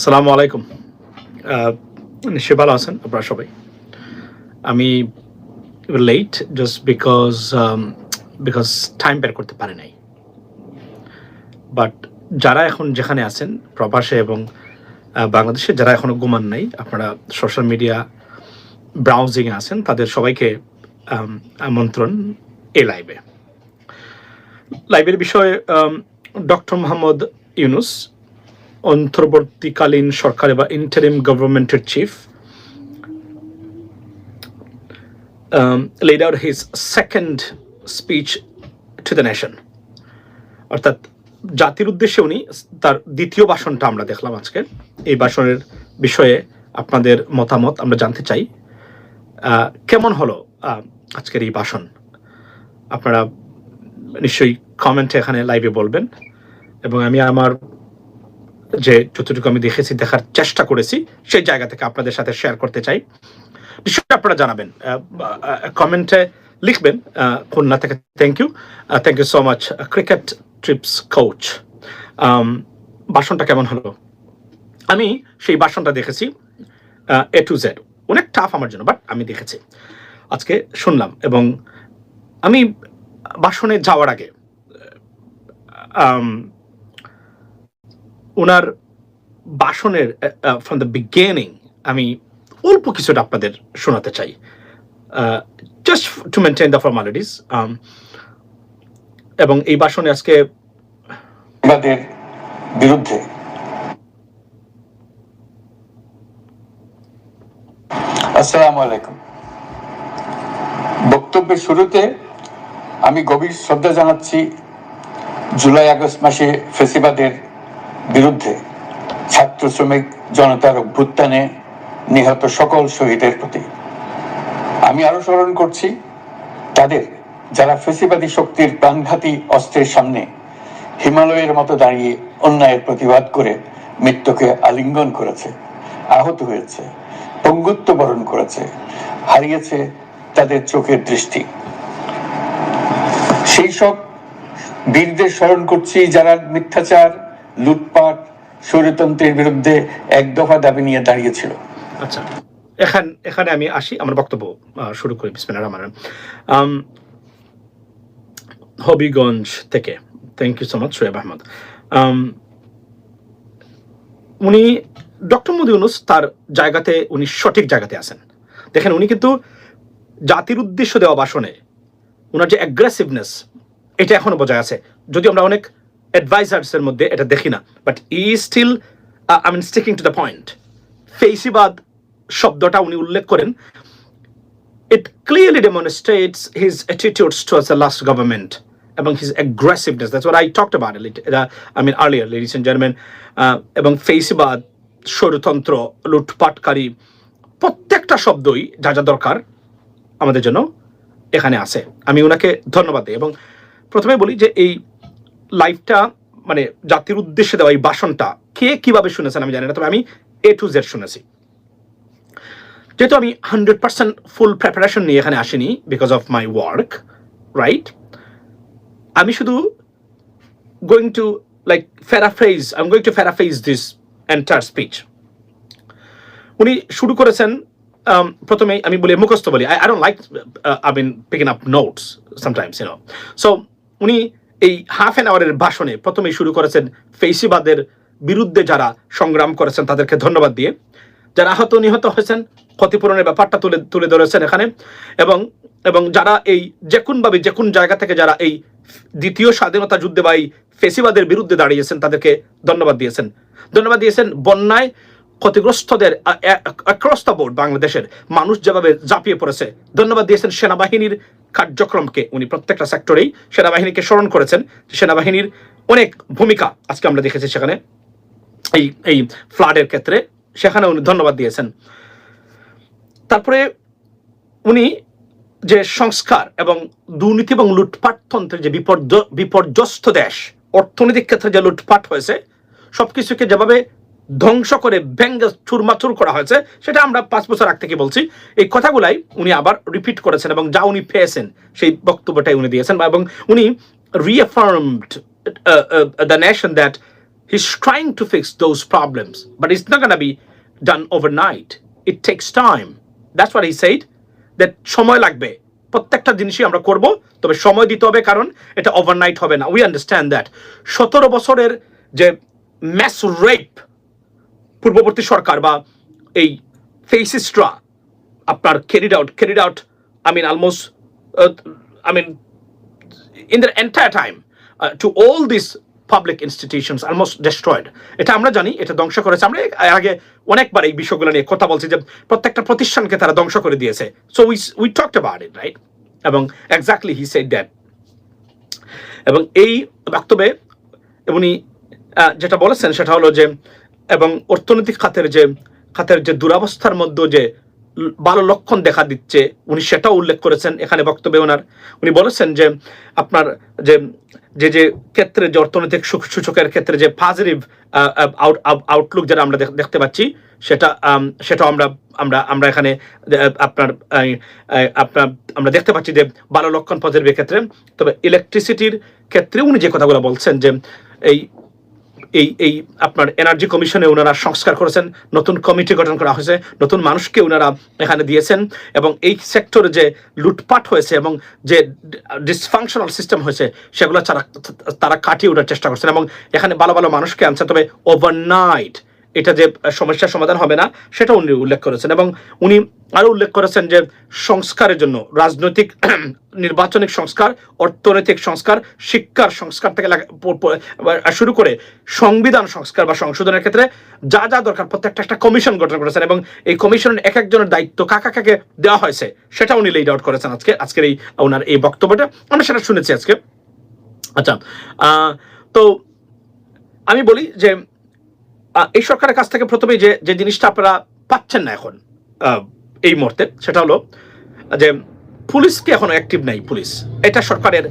সালামু আলাইকুম। আহ, নিশ্চয়ই ভালো আছেন আপনারা সবাই। আমি late just because because time বের করতে পারি নাই। বাট যারা এখন যেখানে আছেন প্রবাসে এবং বাংলাদেশে যারা এখনও ঘুমান নাই আপনারা সোশ্যাল মিডিয়া ব্রাউজিংয়ে আছেন তাদের সবাইকে আম, আমন্ত্রণ এ লাইভে লাইভের বিষয়ে ডক্টর মোহাম্মদ ইউনুস অন্তর্বর্তীকালীন সরকারে বা ইন্টারিম গভর্নমেন্টের chief laid out his second speech to the nation. অর্থাৎ জাতির উদ্দেশ্যে উনি তার দ্বিতীয় ভাষণটা আমরা দেখলাম আজকে। এই ভাষণের বিষয়ে আপনাদের মতামত আমরা জানতে চাই। কেমন হলো আজকের এই ভাষণ? আপনারা নিশ্চয়ই কমেন্টে এখানে লাইভে বলবেন। এবং আমি আমার যে যতটুকু আমি দেখেছি, দেখার চেষ্টা করেছি, সেই জায়গা থেকে আপনাদের সাথে শেয়ার করতে চাই। নিশ্চয়ই আপনারা জানাবেন কমেন্টে লিখবেন খুলনা থেকে। Thank you thank you so much cricket trips coach বাসনটা কেমন হলো? আমি সেই বাসনটা দেখেছি এ টু জেড অনেক টাফ আমার জন্য বাট আমি দেখেছি। আজকে শুনলাম এবং আমি বাসনে যাওয়ার আগে ওনার ভাষণের ফ্রম দ্য বিগিনিং আমি অল্প কিছুটা আপনাদের শোনাতে চাই। Just to maintain the formalities এবং এই বাসনে আজকে বিরুদ্ধে আসসালামু আলাইকুম। বক্তব্যের শুরুতে আমি গভীর শ্রদ্ধা জানাচ্ছি, জুলাই আগস্ট মাসে ফেসিবাদের বিরুদ্ধে ছাত্র শ্রমিক জনতার অভ্যুত্থানে নিহত সকল শহীদের প্রতি। আমি আরও স্মরণ করছি, তাদের যারা ফেসিবাদী শক্তির প্রাণঘাতী অস্ত্রের সামনে হিমালয়ের মতো দাঁড়িয়ে অন্যায়ের প্রতিবাদ করে মৃত্যুকে আলিঙ্গন করেছে, আহত হয়েছে, পঙ্গুত্ব বরণ করেছে, হারিয়েছে তাদের চোখের দৃষ্টি। সেই সব বীরদের স্মরণ করছি যারা মিথ্যাচার লুটপাট স্বৈরতন্ত্রের বিরুদ্ধে এক দফা দাবি নিয়ে দাঁড়িয়েছিল। আচ্ছা এখান, এখানে আমি আসি, আমার বক্তব্য শুরু করি, বিসমিল্লাহির রহমানির রহিম। হবিগঞ্জ থেকে। Thank you so much Shoaib Ahmed উনি, ডক্টর মোদী ইউনুস তার জায়গাতে, উনি সঠিক জায়গাতে আছেন। দেখেন, উনি কিন্তু জাতির উদ্দেশ্য দেওয়া ভাষণে ওনার যে অ্যাগ্রেসিভনেস এটা এখনও বজায় আছে। যদি আমরা অনেক অ্যাডভাইজার্স মধ্যে এটা দেখি না। But he still I mean sticking to the point ফেসিবাদ শব্দটা উনি উল্লেখ করেন। It clearly demonstrates his attitudes towards the last government এবং his aggressiveness that's war I talk about it I mean earlier ladies and gentlemen এবং ফেসিবাদ স্বরতন্ত্র লুটপাটকারী, প্রত্যেকটা শব্দই যা যা দরকার আমাদের জন্য এখানে আছে। আমি ওনাকে ধন্যবাদ দিই এবং প্রথমে বলি যে এই লাইভটা মানে জাতির উদ্দেশ্যে দেওয়া এই ভাষণটা কে কীভাবে শুনেছেন আমি জানি না তবে আমি এ টু জেড শুনেছি। যেহেতু আমি হান্ড্রেড পার্সেন্ট ফুল প্রিপারেশন নিয়ে এখানে আসিনি because of my work right আমি শুধু going to like paraphrase I am going to paraphrase this entire speech উনি শুরু করেছেন um, প্রথমে আমি বলি মুখস্থ বলি I don't like I mean picking up notes sometimes you know so উনি এই হাফ অ্যান আওয়ারের ভাষণে প্রথমেই শুরু করেছেন ফেসিবাদের বিরুদ্ধে যারা সংগ্রাম করেছেন তাদেরকে ধন্যবাদ দিয়ে। যারা আহত নিহত হয়েছেন, ক্ষতিপূরণের ব্যাপারটা তুলে তুলে ধরেছেন এখানে। এবং এবং যারা এই যে কোনভাবে যে কোন জায়গা থেকে যারা এই দ্বিতীয় স্বাধীনতা যুদ্ধে বা এই ফেসিবাদের বিরুদ্ধে দাঁড়িয়েছেন, তাদেরকে ধন্যবাদ দিয়েছেন। ধন্যবাদ দিয়েছেন বন্যায় ক্ষতিগ্রস্তদের অ্যাক্রস দ্য বোর্ড বাংলাদেশের মানুষ যেভাবে ঝাঁপিয়ে পড়েছে, ধন্যবাদ দিয়েছেন সেনাবাহিনীর কার্যক্রমকে। উনি প্রত্যেকটা সেক্টরেই সেনাবাহিনীকে স্মরণ করেছেন সেনাবাহিনীর অনেক ভূমিকা আজকে আমরা দেখেছি সেখানে। এই এই ফ্লাডের ক্ষেত্রে সেখানে উনি ধন্যবাদ দিয়েছেন। তারপরে উনি যে সংস্কার এবং দুর্নীতি এবং লুটপাটতন্ত্রের যে বিপর্য, বিপর্যস্ত দেশ, অর্থনৈতিক ক্ষেত্রে যে লুটপাট হয়েছে, সবকিছুকে যেভাবে ধ্বংস করে ব্যঙ্গে চুরমাচুর করা হয়েছে, সেটা আমরা পাঁচ বছর আগ থেকে বলছি। এই কথাগুলাই উনি আবার রিপিট করেছেন এবং যা উনি পেয়েছেন, সেই বক্তব্যটাই উনি দিয়েছেন বা এবং উনি reaffirmed the nation that trying to fix those problems, but it's not going to be done overnight. It takes time. That's what he said, that সময় লাগবে। প্রত্যেকটা জিনিসই আমরা করব, তবে সময় দিতে হবে, কারণ এটা ওভারনাইট হবে না। উই আন্ডারস্ট্যান্ড দ্যাট সতেরো বছরের যে ম্যাস রেপ পূর্ববর্তী সরকার বা এই ফেসিস্টরা আপনার carried out carried out I mean almost I mean in their entire time to all this public public institutions destroyed এটা আমরা জানি, এটা ধ্বংস করেছে। আমরা আগে অনেকবার এই বিষয়গুলো নিয়ে কথা বলছি যে প্রত্যেকটা প্রতিষ্ঠানকে তারা ধ্বংস করে দিয়েছে। So we we talked about it right এবং এক্স্যাক্টলি হি সেড দ্যাট এবং এই বক্তব্যে উনি যেটা বলেছেন সেটা হলো যে এবং অর্থনৈতিক খাতের যে খাতের যে দুরাবস্থার মধ্যে যে ভালো লক্ষণ দেখা দিচ্ছে, উনি সেটাও উল্লেখ করেছেন এখানে বক্তব্যে ওনার। উনি বলেছেন যে, আপনার যে যে যে ক্ষেত্রে যে অর্থনৈতিক সূচকের ক্ষেত্রে যে পজিটিভ আউটলুক যেটা আমরা দেখতে পাচ্ছি, সেটা সেটাও আমরা আমরা আমরা এখানে আপনার আপনার, আমরা দেখতে পাচ্ছি যে ভালো লক্ষণ পজিটিভের ক্ষেত্রে। তবে ইলেকট্রিসিটির ক্ষেত্রে উনি যে কথাগুলো বলছেন যে, এই এই এই আপনার এনার্জি কমিশনে ওনারা সংস্কার করেছেন, নতুন কমিটি গঠন করা হয়েছে, নতুন মানুষকে ওনারা এখানে দিয়েছেন এবং এই সেক্টরে যে লুটপাট হয়েছে এবং যে ডিসফাংশনাল সিস্টেম হয়েছে, সেগুলো তারা তারা কাটিয়ে ওঠার চেষ্টা করছেন এবং এখানে ভালো ভালো মানুষকে আনছে তবে ওভারনাইট এটা যে সমস্যার সমাধান হবে না সেটা উনি উল্লেখ করেছেন এবং উনি আরও উল্লেখ করেছেন যে সংস্কারের জন্য রাজনৈতিক নির্বাচনিক সংস্কার, অর্থনৈতিক সংস্কার, শিক্ষার সংস্কার থেকে শুরু করে সংবিধান সংস্কার বা সংশোধনের ক্ষেত্রে যা যা দরকার, প্রত্যেকটা একটা কমিশন গঠন করেছেন এবং এই কমিশনের এক একজনের দায়িত্ব কাকা, কাকে দেওয়া হয়েছে সেটা উনি লেড আউট করেছেন আজকে, আজকের এই, ওনার এই বক্তব্যটা। আমরা সেটা শুনেছি আজকে। আচ্ছা তো আমি বলি যে এই সরকারের কাছ থেকে প্রথমে যে যে জিনিসটা আপনারা পাচ্ছেন না এখন এই মুহূর্তে, সেটা হলো যে পুলিশকে এখনও অ্যাক্টিভ নাই পুলিশ। এটা সরকারের,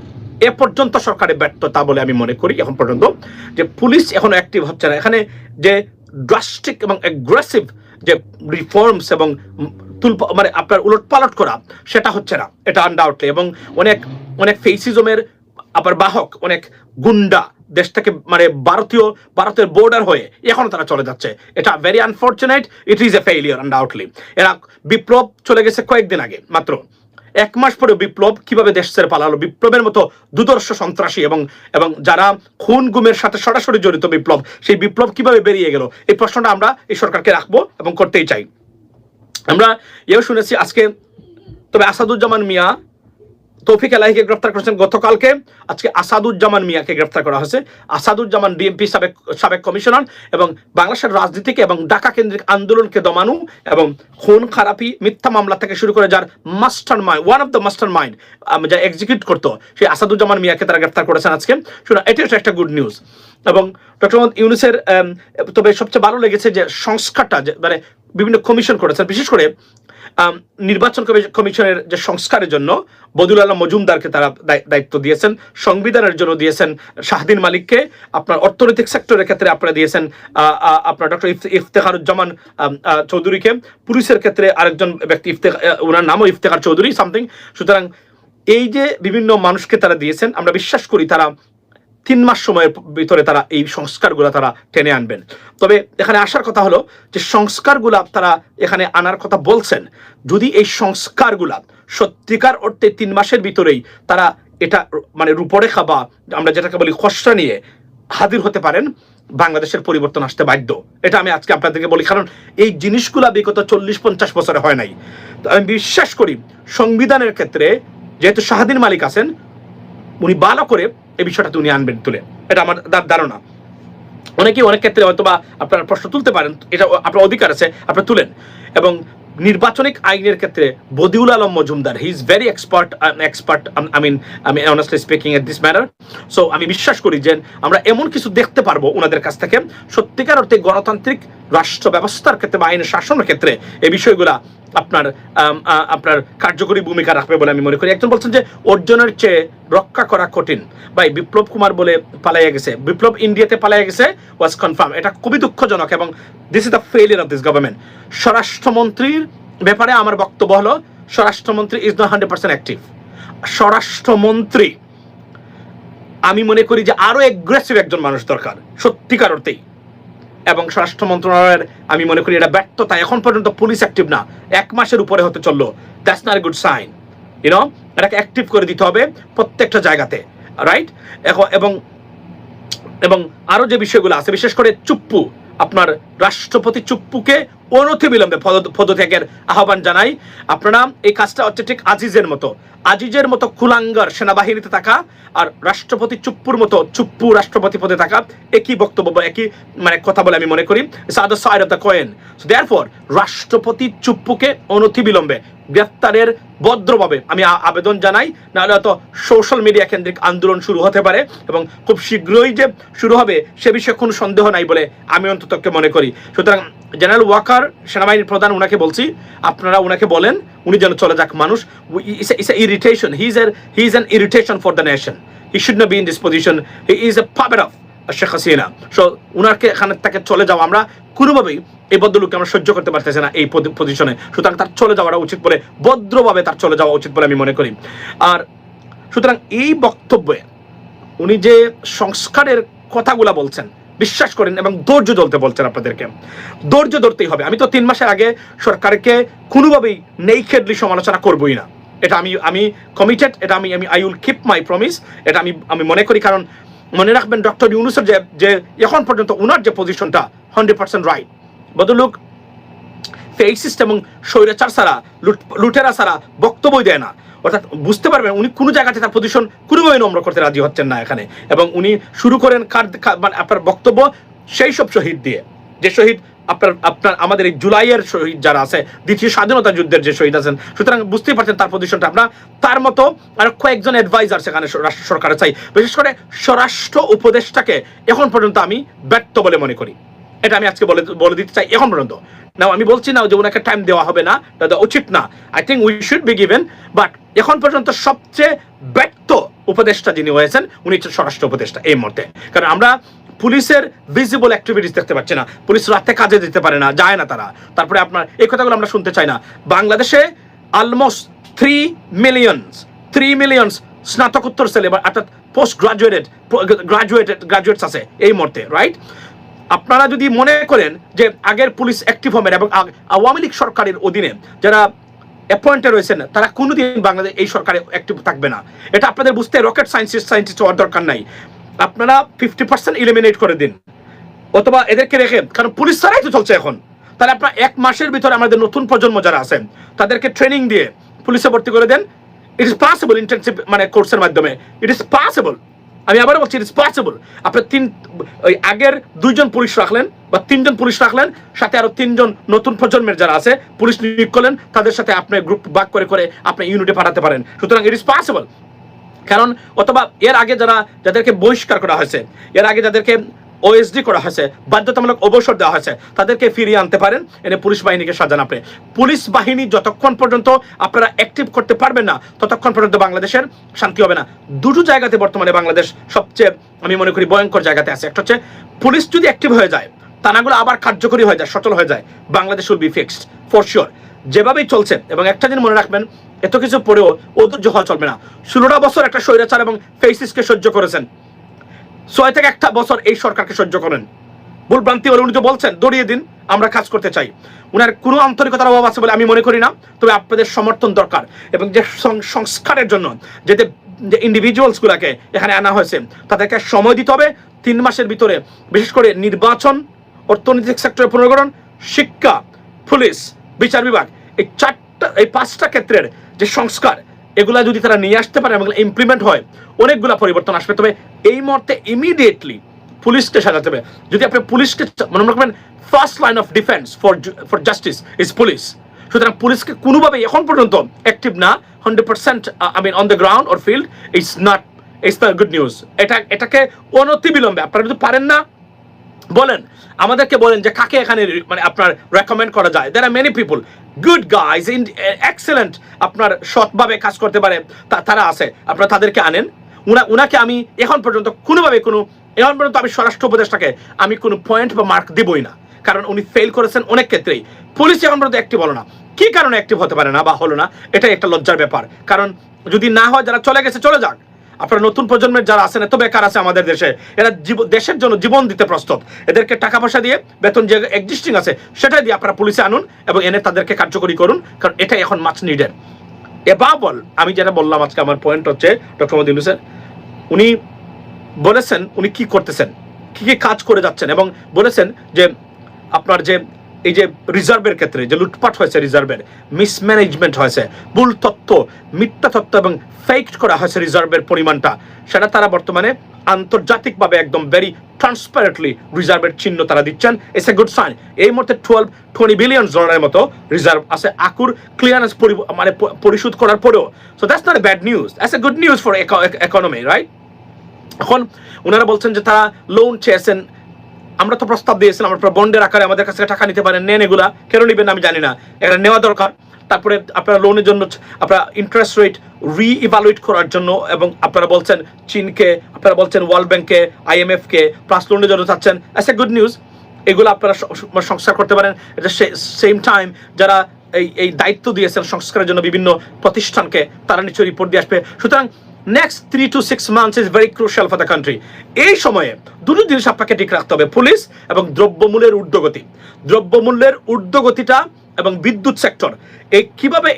এ পর্যন্ত সরকারের ব্যর্থতা বলে আমি মনে করি এখন পর্যন্ত যে পুলিশ এখন অ্যাক্টিভ হচ্ছে না। এখানে যে ড্রাস্টিক এবং অ্যাগ্রেসিভ যে রিফর্মস এবং তুল মানে আপনার উলট পালট করা, সেটা হচ্ছে না, এটা আনডাউটলি এবং অনেক অনেক ফেসিজমের আবার বাহক, অনেক গুন্ডা দেশ থেকে মানে ভারতীয়, ভারতের বর্ডার হয়ে এখনও তারা চলে যাচ্ছে। এটা very unfortunate it is a failure undoubtedly এরা বিপ্লব চলে গেছে কয়েকদিন আগে, মাত্র এক মাস পরে বিপ্লব কীভাবে দেশ ছেড়ে পালালো, বিপ্লবের মতো দুদর্শ সন্ত্রাসী এবং এবং যারা খুন গুমের সাথে সরাসরি জড়িত বিপ্লব, সেই বিপ্লব কীভাবে বেরিয়ে গেল? এই প্রশ্নটা আমরা এই সরকারকে রাখব এবং করতেই চাই। আমরা এও শুনেছি আজকে, তবে আসাদুজ্জামান মিয়া তৌফিক এলাহিকে গ্রেফতার করেছেন গতকালকে। আজকে আসাদুজ্জামান মিয়াকে গ্রেফতার করা হয়েছে। আসাদুজ্জামান ডিএমপি সাবেক সাবেক কমিশনার এবং বাংলাদেশের রাজনীতিকে এবং ঢাকা কেন্দ্রিক আন্দোলনকে দমানো এবং খুন খারাপি মিথ্যা মামলা থেকে শুরু করে যার mastermind one of the mastermind যা এক্সিকিউট করতো, সেই আসাদুজ্জামান মিয়াকে তারা গ্রেফতার করেছেন আজকে। শুনে এটি হচ্ছে একটা গুড নিউজ এবং ডক্টর মোহাম্মদ ইউনুসের তবে সবচেয়ে ভালো লেগেছে যে সংস্কারটা, যে মানে বিভিন্ন কমিশন করেছেন বিশেষ করে নির্বাচন কমিশনের যে সংস্কারের জন্য বদুল আলম মজুমদারকে তারা দায়- দায়িত্ব দিয়েছেন সংবিধানের জন্য দিয়েছেন শাহদিন মালিককে আপনার অর্থনৈতিক সেক্টরের ক্ষেত্রে আপনারা দিয়েছেন আপনার ডক্টর ইফতেখারুজ্জামান চৌধুরীকে পুলিশের ক্ষেত্রে আরেকজন ব্যক্তি ইফতেখ আহ, ওনার নামও ইফতেখার চৌধুরী সামথিং। সুতরাং এই যে বিভিন্ন মানুষকে তারা দিয়েছেন আমরা বিশ্বাস করি তারা তিন মাস সময়ের ভিতরে তারা এই সংস্কারগুলো তারা টেনে আনবেন। তবে এখানে আসার কথা হলো যে সংস্কারগুলা তারা এখানে আনার কথা বলছেন, যদি এই সংস্কারগুলা সত্যিকার অর্থে তিন মাসের ভিতরেই তারা এটা মানে রূপরেখা বা আমরা যেটাকে বলি খসড়া নিয়ে হাজির হতে পারেন, বাংলাদেশের পরিবর্তন আসতে বাধ্য। এটা আমি আজকে আপনাদেরকে বলি, কারণ এই জিনিসগুলা বিগত চল্লিশ পঞ্চাশ বছরে হয় নাই। তো আমি বিশ্বাস করি, সংবিধানের ক্ষেত্রে যেহেতু শাহাদিন মালিক আছেন উনি ভালো করে এই বিষয়টা উনি আনবেন তুলে। এটা আমার ধারণা। অনেকেই অনেক ক্ষেত্রে হয়তো বা আপনারা প্রশ্ন তুলতে পারেন, এটা আপনার অধিকার আছে, আপনারা তুলেন। এবং নির্বাচনিক আইনের ক্ষেত্রে Badiul Alam Majumdar he is very expert expert I mean আমি honestly speaking at this matter so আমি বিশ্বাস করি যে আমরা এমন কিছু দেখতে পারব ওনাদের কাছ থেকে। সত্যিকার অর্থে গণতান্ত্রিক রাষ্ট্র ব্যবস্থার ক্ষেত্রে বা আইনের শাসনের ক্ষেত্রে এই বিষয়গুলা আপনার আপনার কার্যকরী ভূমিকা রাখবে বলে আমি মনে করি। একজন বলছেন যে, অর্জনের চেয়ে রক্ষা করা কঠিন। ভাই, বিপ্লব কুমার বলে পালাইয়া গেছে। বিপ্লব ইন্ডিয়াতে পালাইয়া গেছে ওয়াজ কনফার্ম এটা খুবই দুঃখজনক এবং this is the failure of this government স্বরাষ্ট্রমন্ত্রীর ব্যাপারে আমার বক্তব্য হলো, স্বরাষ্ট্রমন্ত্রী is not hundred percent active স্বরাষ্ট্রমন্ত্রী, আমি মনে করি যে আরও এগ্রেসিভ একজন মানুষ দরকার, সত্যিকার অর্থেই। এবং স্বরাষ্ট্র মন্ত্রণালয়ের, আমি মনে করি এটা ব্যর্থতা এখন পর্যন্ত পুলিশ অ্যাক্টিভ না। এক মাসের উপরে হতে চলল। That's not good sign you know এটাকে অ্যাক্টিভ করে দিতে হবে প্রত্যেকটা জায়গাতে। রাইট এখন, এবং এবং আরও যে বিষয়গুলো আছে, বিশেষ করে চুপ্পু, আপনার রাষ্ট্রপতি চুপ্পুকে অনতিবিলম্বে পদ- পদত্যাগের আহ্বান জানাই। আপনারা এই কাজটা হচ্ছে ঠিক আজিজের মতো। আজিজের মতো কুলাঙ্গার সেনাবাহিনীতে থাকা আর রাষ্ট্রপতি চুপ্পুর মতো চুপ্পু রাষ্ট্রপতি পদে থাকা একই বক্তব্য বা একই মানে কথা বলে আমি মনে করি কয়েন দেয়ারফর রাষ্ট্রপতি চুপ্পুকে অনতিবিলম্বে গ্রেফতারের ভদ্রভাবে আমি আবেদন জানাই, নাহলে হয়তো সোশ্যাল মিডিয়া কেন্দ্রিক আন্দোলন শুরু হতে পারে এবং খুব শীঘ্রই যে শুরু হবে, সে বিষয়ে কোনো সন্দেহ নাই বলে আমি অন্ততকে মনে করি। সুতরাং জেনারেল ওয়াকার সেনাবাহিনীর প্রধান, উনাকে বলছি, আপনারা ওনাকে বলেন উনি যেন চলে যাক মানুষ। ইস irritation he is uh he is an irritation for the nation he should not be in this position he is a পাবের of Sheikh Hasina so উনাকে এখানে তাকে চলে যাওয়া আমরা কোনোভাবেই এই ভদ্রলোককে আমরা সহ্য করতে পারতেছি না এই পজিশনে সুতরাং তার চলে যাওয়াটা উচিত বলে, ভদ্রভাবে তার চলে যাওয়া উচিত বলে আমি মনে করি। আর সুতরাং এই বক্তব্যে উনি যে সংস্কারের কথাগুলা বলছেন বিশ্বাস করেন এবং ধৈর্য ধরতে বলছেন আপনাদেরকে। ধৈর্য ধরতেই হবে। আমি তো তিন মাসের আগে সরকারকে কোনোভাবেই নেই খেদলি সমালোচনা করবই না। এটা আমি আমি কমিটেড এটা আমি আমি I will keep my promise এটা আমি আমি মনে করি কারণ মনে রাখবেন ডক্টর ইউনুসের যে যে এখন পর্যন্ত ওনার যে পজিশনটা হান্ড্রেড পার্সেন্ট রাইট বদলুক ফেসিস্ট এবং স্বৈরাচার ছাড়া লুটেরা ছাড়া বক্তব্যই দেয় না। অর্থাৎ বুঝতে পারবেন, উনি কোনো জায়গাতে তার পজিশন কোনোভাবে নম্র করতে রাজি হচ্ছেন না এখানে। এবং উনি শুরু করেন কার মানে আপনার বক্তব্য সেই সব শহীদ দিয়ে। যে শহীদ আপনার আপনার, আমাদের এই জুলাইয়ের শহীদ যারা আছে, দ্বিতীয় স্বাধীনতা যুদ্ধের যে শহীদ আছেন, সুতরাং বুঝতেই পারছেন তার পজিশনটা আমরা তার মতো আর কয়েকজন অ্যাডভাইজার সেখানে রাষ্ট্র সরকারে চাই। বিশেষ করে স্বরাষ্ট্র উপদেষ্টাকে এখন পর্যন্ত আমি ব্যর্থ বলে মনে করি। এটা আমি আজকে বলে বলে দিতে চাই, এখন পর্যন্ত। না আমি বলছি না যে ওনাকে টাইম দেওয়া হবে না দাদা উচিত না। I think we should be given but এখন পর্যন্ত সবচেয়ে ব্যর্থ উপদেষ্টা যিনি হয়েছেন, উনি হচ্ছেন স্বরাষ্ট্র উপদেষ্টা এই মুহূর্তে। কারণ আমরা পুলিশের ভিজিবল অ্যাক্টিভিটিস দেখতে পাচ্ছি না। পুলিশ রাতে কাজে দিতে পারে না, যায় না তারা। তারপরে আপনার, এই কথাগুলো আমরা শুনতে চাই না। বাংলাদেশে almost three millions three millions স্নাতকোত্তর ছেলে বা অর্থাৎ পোস্ট গ্রাজুয়েটেড গ্রাজুয়েটেড গ্রাজুয়েটস আছে এই মুহূর্তে রাইট আপনারা যদি মনে করেন যে আগের পুলিশ অ্যাক্টিভ হবেন এবং আওয়ামী লীগ সরকারের অধীনে যারা অ্যাপয়েন্টেড রয়েছেন, তারা কোনোদিন বাংলাদেশ এই সরকারে অ্যাক্টিভ থাকবে না। এটা আপনাদের বুঝতে রকেট সায়েন্সিস্ট সায়েন্টিস্ট হওয়ার দরকার নাই। আপনারা ফিফটি পার্সেন্ট ইলিমিনেট করে দিন। অথবা এদেরকে রেখে, কারণ পুলিশ ছাড়াই তো চলছে এখন। তাহলে আপনার এক মাসের ভিতরে আমাদের নতুন প্রজন্ম যারা আছেন, তাদেরকে ট্রেনিং দিয়ে পুলিশে ভর্তি করে দেন। ইট ইস পসিবল ইন্টার্নশিপ মানে কোর্সের মাধ্যমে। ইট ইস পসিবল আমি আবার বলছি ইট ইস পসিবল আপনার তিন, ওই আগের দুইজন পুলিশ রাখলেন বা তিনজন পুলিশ রাখলেন, সাথে আরও তিনজন নতুন প্রজন্মের যারা আছে, পুলিশ নিয়োগ করলেন, তাদের সাথে আপনি গ্রুপ বাক করে করে আপনি ইউনিটে পাঠাতে পারেন। সুতরাং ইট ইস পসিবল কারণ অথবা এর আগে যারা, যাদেরকে বহিষ্কার করা হয়েছে, এর আগে যাদেরকে ওএসডি করা হয়েছে, বাধ্যতামূলক অবসর দেওয়া হয়েছে, তাদেরকে ফিরিয়ে আনতে পারেন। এনে পুলিশ বাহিনীকে সাজান আপনি। পুলিশ বাহিনী যতক্ষণ পর্যন্ত আপনারা অ্যাক্টিভ করতে পারবেন না, ততক্ষণ পর্যন্ত বাংলাদেশের শান্তি হবে না। দুটো জায়গাতে বর্তমানে বাংলাদেশ সবচেয়ে, আমি মনে করি, ভয়ঙ্কর জায়গাতে আছে। একটা হচ্ছে, পুলিশ যদি অ্যাক্টিভ হয়ে যায়, তানাগুলো আবার কার্যকরী হয়ে যায়, সচল হয়ে যায়, Bangladesh will be fixed for sure যেভাবেই চলছে, এবং একটা দিন মনে রাখবেন, এত কিছু পরেও অধৈর্য হওয়া চলবে না। ষোলোটা বছর একটা স্বৈরাচার এবং ফেসিসকে সহ্য করেছেন। ছয় থেকে একটা বছর এই সরকারকে সহ্য করেন। ভুল ভ্রান্তি হলে উনি তো বলছেন, দড়িয়ে দিন, আমরা কাজ করতে চাই। উনার কোনো আন্তরিকতার অভাব আছে বলে আমি মনে করি না, তবে আপনাদের সমর্থন দরকার এবং যে সংস্কারের জন্য যেতে যে ইন্ডিভিজুয়ালসগুলোকে এখানে আনা হয়েছে, তাদেরকে সময় দিতে হবে। তিন মাসের ভিতরে বিশেষ করে নির্বাচন, অর্থনৈতিক সেক্টরের পুনর্গঠন, শিক্ষা, পুলিশ, বিচার বিভাগ, এই চারটা এই পাঁচটা ক্ষেত্রের যে সংস্কার এগুলা যদি তারা নিয়ে আসতে পারে এবং ইমপ্লিমেন্ট হয়, অনেকগুলা পরিবর্তন আসবে। তবে এই মুহূর্তে ইমিডিয়েটলি পুলিশকে সাজাতে হবে যদি আপনি পুলিশকে মনে রাখবেন first line of defence for for justice is police সুতরাং পুলিশকে কোনোভাবে এখন পর্যন্ত অ্যাক্টিভ না hundred percent I mean on the ground or field it's not it's the good news এটা, এটাকে অনতি অনতিবিলম্বে আপনারা যদি পারেন না, বলেন। আমাদেরকে বলেন যে কাকে এখানে মানে আপনার রেকমেন্ড করা যায়। There are many people good guys in excellent আপনার সৎভাবে কাজ করতে পারে তারা আছে। আপনারা তাদেরকে আনেন। উনা, উনাকে আমি এখন পর্যন্ত কোনোভাবে কোনো, এখন পর্যন্ত আমি স্বরাষ্ট্র উপদেষ্টাকে আমি কোনো পয়েন্ট বা মার্ক দিবই না। কারণ উনি ফেল করেছেন অনেক ক্ষেত্রেই। পুলিশ এখন পর্যন্ত অ্যাক্টিভ হলো না। কি কারণে অ্যাক্টিভ হতে পারে না বা হলো না? এটাই একটা লজ্জার ব্যাপার। কারণ যদি না হয়, যারা চলে গেছে, চলে যাক। আপনারা নতুন প্রজন্মের যারা আছেন, এত বেকার আছে আমাদের দেশে, এরা দেশের জন্য জীবন দিতে প্রস্তুত। এদেরকে টাকা পয়সা দিয়ে, বেতন যে এক্সিস্টিং আছে, সেটাই দিয়ে আপনারা পুলিশে আনুন এবং এনে তাদেরকে কার্যকরী করুন, কারণ এটাই এখন মাছ নিডেড এবাবল আমি যেটা বললাম আজকে, আমার পয়েন্ট হচ্ছে ডক্টর মোদী ইউনুসের, উনি বলেছেন, উনি কি করতেছেন, কি কি কাজ করে যাচ্ছেন এবং বলেছেন যে আপনার যে এই যে রিজার্ভের ক্ষেত্রে, যে লুটপাট হয়েছে রিজার্ভের মিসম্যানেজমেন্ট হয়েছে, ভুল তথ্য, মিথ্যা তথ্য এবং ফেক করা হয়েছে রিজার্ভের পরিমাণটা, সেটা তারা বর্তমানে আন্তর্জাতিকভাবে একদম ভেরি ট্রান্সপারেন্টলি রিজার্ভের চিহ্ন তারা দিচ্ছেন। ইটস এ গুড সাইন এই মুহূর্তে টুয়েলভ টোয়েন্টি বিলিয়ন ডলারের মতো রিজার্ভ আছে আকুর ক্লিয়ারেন্স মানে পরিশোধ করার পরেও। So that's not a bad news that's a good news for economy right এখন ওনারা বলছেন যে তারা লোন চেয়েছেন আমরা তো প্রস্তাব দিয়েছিলাম আপনারা বন্ডের আকারে আমাদের কাছ টাকা নিতে পারেন, নেন এগুলা, কেন নেবেন আমি জানি না। এটা নেওয়া দরকার। তারপরে আপনারা লোনের জন্য আপনারা ইন্টারেস্ট রেট রি ইভালুয়েট করার জন্য এবং আপনারা বলছেন চীনকে, আপনারা বলছেন ওয়ার্ল্ড ব্যাংকে আইএমএফ কে প্লাস লোনের জন্য চাচ্ছেন। অ্যাস এ গুড নিউজ এগুলো আপনারা স- সংস্কার করতে পারেন। এটা সেম টাইম যারা এই এই দায়িত্ব দিয়েছেন সংস্কারের জন্য বিভিন্ন প্রতিষ্ঠানকে, তারা নিশ্চয়ই রিপোর্ট দিয়ে আসবে। সুতরাং next three to six months is very crucial for the country এই সময়ে দুটো জিনিস আপনাকে ঠিক রাখতে হবে পুলিশ এবং দ্রব্যমূল্যের ঊর্ধ্বগতি। দ্রব্যমূল্যের ঊর্ধ্বগতিটা এবং বিদ্যুৎ সেক্টর এই কীভাবে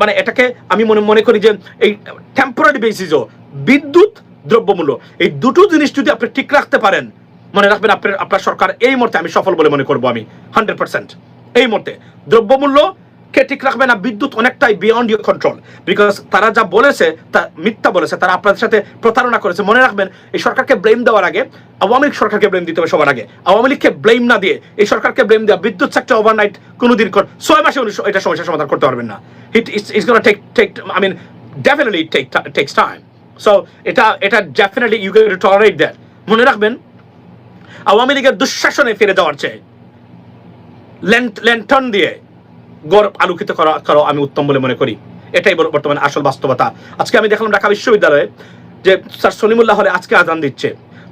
মানে এটাকে আমি মনে মনে করি যে এই টেম্পোরারি বেসিসও বিদ্যুৎ, দ্রব্যমূল্য। এই দুটো জিনিস যদি আপনি ঠিক রাখতে পারেন, মনে রাখবেন আপনার আপনার সরকার এই মুহূর্তে আমি সফল বলে মনে করব আমি হান্ড্রেড পার্সেন্ট এই মুহূর্তে দ্রব্যমূল্য কে ঠিক রাখবে না? বিদ্যুৎ অনেকটাই বিয়ন্ড ইউর কন্ট্রোল বিকজ তারা যা বলেছে, তা মিথ্যা বলেছে, তারা আপনাদের সাথে প্রতারণা করেছে। মনে রাখবেন, এই সরকারকে ব্লেম দেওয়ার আগে, আওয়ামী লীগ সরকারকে ব্লেম দিতে হবে সবার আগে। আওয়ামী লীগকে ব্লেম না দিয়ে, এই সরকারকে ব্লেম দেওয়া, বিদ্যুৎ সেক্টর ওভারনাইট কোনোদিন কর ছয় মাসে এটা সমস্যার সমাধান করতে পারবেন না। It it's gonna take take I mean definitely take takes time so এটা এটা definitely you can tolerate that মনে রাখবেন, আওয়ামী লীগের দুঃশাসনে ফিরে যাওয়ার চেয়ে ল্যান্টন দিয়ে গড় আলোকিত করা আমি উত্তম বলে মনে করি। এটাই বর্তমানে আসল বাস্তবতা। আজকে আমি দেখলাম ঢাকা বিশ্ববিদ্যালয়ে যে স্যার সলিমুল্লাহ হলে আজকে আজান দিচ্ছে।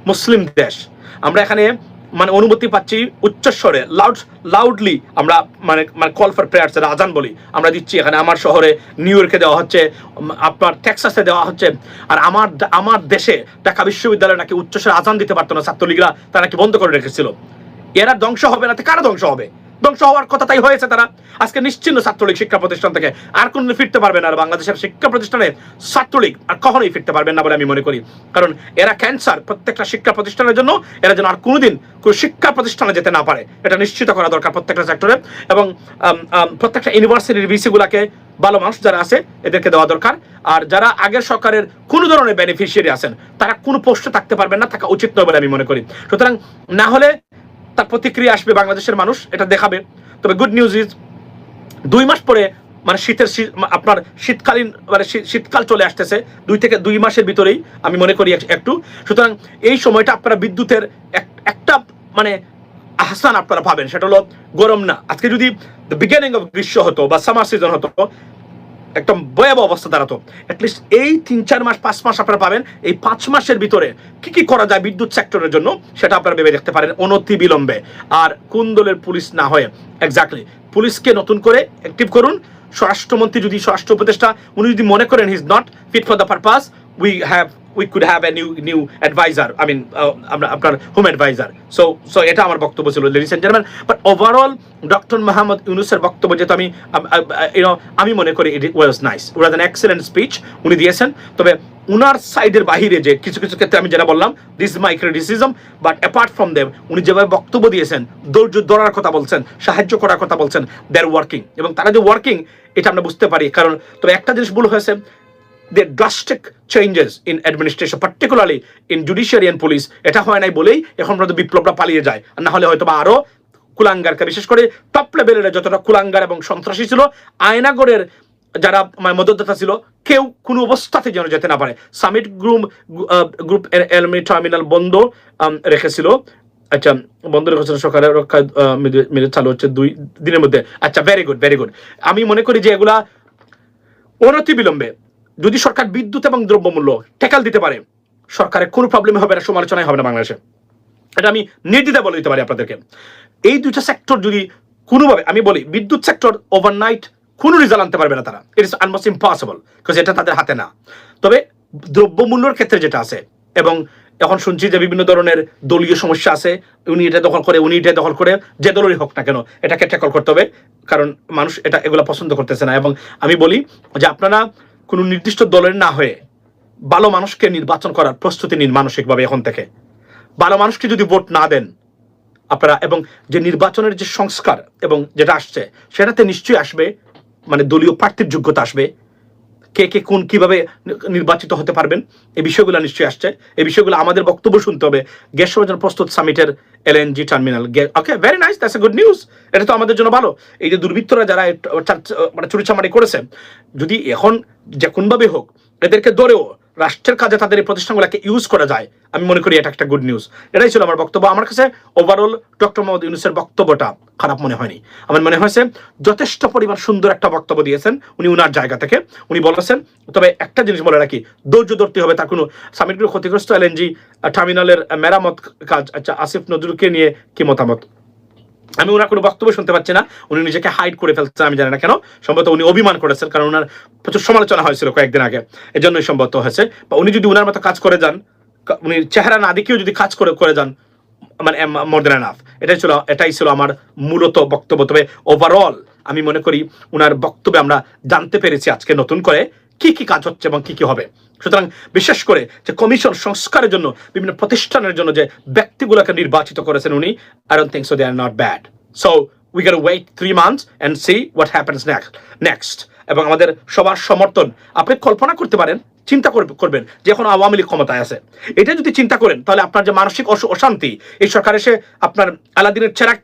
মুসলিম দেশ। আমরা এখানে মানে অনুমতি পাচ্ছি উচ্চস্বরে লাউড লাউডলি আমরা মানে মানে কল ফর প্রেয়ার যেটা আজান বলি। আমরা দিচ্ছি এখানে আমার শহরে নিউ ইয়র্কে দেওয়া হচ্ছে আপনার টেক্সাসে দেওয়া হচ্ছে। আর আমার আমার দেশে ঢাকা বিশ্ববিদ্যালয়ে নাকি উচ্চস্বরে আজান দিতে পারতো না ছাত্রলীগরা, তারা নাকি বন্ধ করে রেখেছিল? এরা ধ্বংস হবে না তো কারা ধ্বংস হবে? ধ্বংস হওয়ার কথা তাই হয়েছে তারা। আজকে নিশ্চিন্ন ছাত্রলীগ শিক্ষা প্রতিষ্ঠান থেকে আর কোনদিন ফিরতে পারবে না বাংলাদেশের শিক্ষা প্রতিষ্ঠানে ছাত্রলীগ আর কখনোই ফিরতে পারবেন না বলে আমি মনে করি। কারণ এরা ক্যান্সার প্রত্যেকটা শিক্ষা প্রতিষ্ঠানের জন্য, এরা যেন আর কোনোদিন কোনো শিক্ষা প্রতিষ্ঠানে যেতে না পারে, এটা নিশ্চিত করা দরকার প্রত্যেকটা সেক্টরে এবং প্রত্যেকটা ইউনিভার্সিটির ভিসিগুলাকে ভালো মানুষ যারা আছে, এদেরকে দেওয়া দরকার। আর যারা আগের সরকারের কোনো ধরনের বেনিফিশিয়ারি আছেন, তারা কোনো পোস্টে থাকতে পারবেন না, থাকা উচিত নয় বলে আমি মনে করি। সুতরাং না হলে তার প্রতিক্রিয়া আসবে বাংলাদেশের মানুষ, এটা দেখাবে। তবে গুড নিউজ ইজ দুই মাস পরে মানে শীতের আপনার শীতকালীন মানে শীতকাল চলে আসতেছে, দুই থেকে দুই মাসের ভিতরেই, আমি মনে করি একটু। সুতরাং এই সময়টা আপনারা বিদ্যুতের একটা মানে আহসান আপনারা পাবেন, সেটা হলো গরম না। আজকে যদি দ্য বিগিনিং অফ গ্রীষ্ম হতো বা সামার সিজন হতো একদম ভয়াবহ অবস্থা দাঁড়াতো। অ্যাটলিস্ট এই তিন, চার মাস, পাঁচ মাস আপনারা পাবেন। এই পাঁচ মাসের ভিতরে কি কি করা যায় বিদ্যুৎ সেক্টরের জন্য, সেটা আপনারা ভেবে দেখতে পারেন অনতি বিলম্বে। আর কোন দলের পুলিশ না হয়ে এক্স্যাক্টলি পুলিশকে নতুন করে অ্যাক্টিভ করুন। স্বরাষ্ট্রমন্ত্রী যদি স্বরাষ্ট্র উপদেষ্টা, উনি যদি মনে করেন he is not fit for the purpose we have we could have a new new adviser I mean আপনার হোম অ্যাডভাইজার সো সো এটা আমার বক্তব্য ছিল ladies and gentleman but overall doctor Mohammad ইউনুসের বক্তব্য যেহেতু আমি ইউনো আমি মনে করি it was nice was an excellent speech উনি দিয়েছেন। তবে উনার সাইডের বাহিরে যে কিছু কিছু ক্ষেত্রে আমি যেটা বললাম this my criticism but apart from them উনি যেভাবে বক্তব্য দিয়েছেন, ধৈর্য ধরার কথা বলছেন, সাহায্য করার কথা বলছেন দে আর ওয়ার্কিং এবং তারা যে ওয়ার্কিং এটা আমরা বুঝতে পারি। কারণ, তবে একটা জিনিস ভুল হয়েছে the drastic changes in administration, particularly in judiciary and police, এটা হয় নাই বলেই এখন পর্যন্ত বিপ্লবটা পালিয়ে যায়। আর না হলে হয়তো বা আরও কুলাঙ্গারকে বিশেষ করে টপ লেভেলের যতটা কুলাঙ্গার এবং সন্ত্রাসী ছিল আয়নাগরের যারা মদতদাতা ছিল কেউ কোনো অবস্থাতে যেন যেতে না পারে। সামিট গ্রুপ গ্রুপ এলমি টার্মিনাল বন্ধ রেখেছিল। আচ্ছা বন্ধ রেখেছিল সরকারের রক্ষা মিলে চালু হচ্ছে দুই দিনের মধ্যে। আচ্ছা ভেরি গুড ভেরি গুড আমি মনে করি যে এগুলা অনতি বিলম্বে যদি সরকার বিদ্যুৎ এবং দ্রব্যমূল্য টেকাল দিতে পারে, সরকারের কোনো প্রবলেম হবে না সমালোচনায় হবে না বাংলাদেশে। এটা আমি নির্দ্বিধা বলে দিতে পারি আপনাদেরকে। এই দুইটা সেক্টর যদি কোনোভাবে, আমি বলি, বিদ্যুৎ সেক্টর ওভারনাইট কোনো রেজাল্ট আনতে পারবে না তারা। It is almost impossible because এটা তাদের হাতে না। তবে দ্রব্যমূল্যর ক্ষেত্রে যেটা আছে, এবং এখন শুনছি যে বিভিন্ন ধরনের দলীয় সমস্যা আছে, উনি এটা দখল করে, উনি এটা দখল করে, যে দলেরই হোক না কেন, এটাকে ট্যাকল করতে হবে। কারণ মানুষ এটা এগুলো পছন্দ করতেছে না। এবং আমি বলি যে আপনারা কোনো নির্দিষ্ট দলের না হয়ে ভালো মানুষকে নির্বাচন করার প্রস্তুতি নিন মানসিকভাবে এখন থেকে। ভালো মানুষকে যদি ভোট না দেন আপনারা, এবং যে নির্বাচনের যে সংস্কার এবং যেটা আসছে, সেটাতে নিশ্চয়ই আসবে মানে দলীয় প্রার্থীর যোগ্যতা আসবে। কে কে কোন কীভাবে নির্বাচিত হতে পারবেন, এই বিষয়গুলো নিশ্চয়ই আসছে। এই বিষয়গুলো আমাদের বক্তব্য শুনতে হবে গ্যাস সরবরাহ প্রস্তুত সামিটের LNG terminal. Okay very nice that's a good news এটা তো আমাদের জন্য ভালো। এই যে দুর্বৃত্তরা যারা মানে চুরিচামারি করেছে, যদি এখন যে কোনভাবে হোক, এদেরকে ধরেও রাষ্ট্রের কাজে তাদের এই প্রতিষ্ঠানগুলোকে ইউজ করা যায়। আমি মনে করি এটা একটা গুড নিউজ এটাই ছিল আমার বক্তব্য। আমার কাছে ওভারঅল ডক্টর মোহাম্মদ ইউনুসের বক্তব্যটা খারাপ মনে হয়নি। আমার মনে হয়েছে যথেষ্ট পরিমাণ সুন্দর একটা বক্তব্য দিয়েছেন উনি উনার জায়গা থেকে। উনি বলেছেন, তবে একটা জিনিস বলে রাখি, ধৈর্য ধরতে হবে তার কোনো সামিটগুলো ক্ষতিগ্রস্ত এলএনজি টার্মিনালের মেরামত কাজ আচ্ছা আসিফ নজরুলকে নিয়ে কি মতামত? আমি ওনার কোনো বক্তব্য শুনতে পাচ্ছি না। উনি নিজেকে হাইড করে ফেলছেন আমি জানি না কেন। সম্ভবত উনি অভিমান করেছেন, কারণ ওনার প্রচুর সমালোচনা হয়েছিল কয়েকদিন আগে। এজন্যই সম্ভবত হয়েছে। বা উনি যদি উনার মতো কাজ করে যান উনি চেহারা না দেখিয়েও যদি কাজ করে করে যান মানে মোর দেন এনাফ এটাই ছিল এটাই ছিল আমার মূলত বক্তব্য। তবে ওভারঅল আমি মনে করি, উনার বক্তব্যে আমরা জানতে পেরেছি আজকে নতুন করে কি কি কাজ হচ্ছে এবং কি কি হবে। সুতরাং বিশেষ করে যে কমিশন সংস্কারের জন্য, বিভিন্ন প্রতিষ্ঠানের জন্য যে ব্যক্তিগুলোকে নির্বাচিত করেছেন উনি I don't think so they are not bad so we can wait three months and see what happens next next এবং আমাদের সবার সমর্থন, আপনি কল্পনা করতে পারেন, চিন্তা করবে- করবেন যে এখন আওয়ামী লীগ ক্ষমতায় আছে। এটা যদি চিন্তা করেন, তাহলে আপনার যে মানসিক অশান্তি, এই সরকার এসে আপনার আলাদিনের চেরাক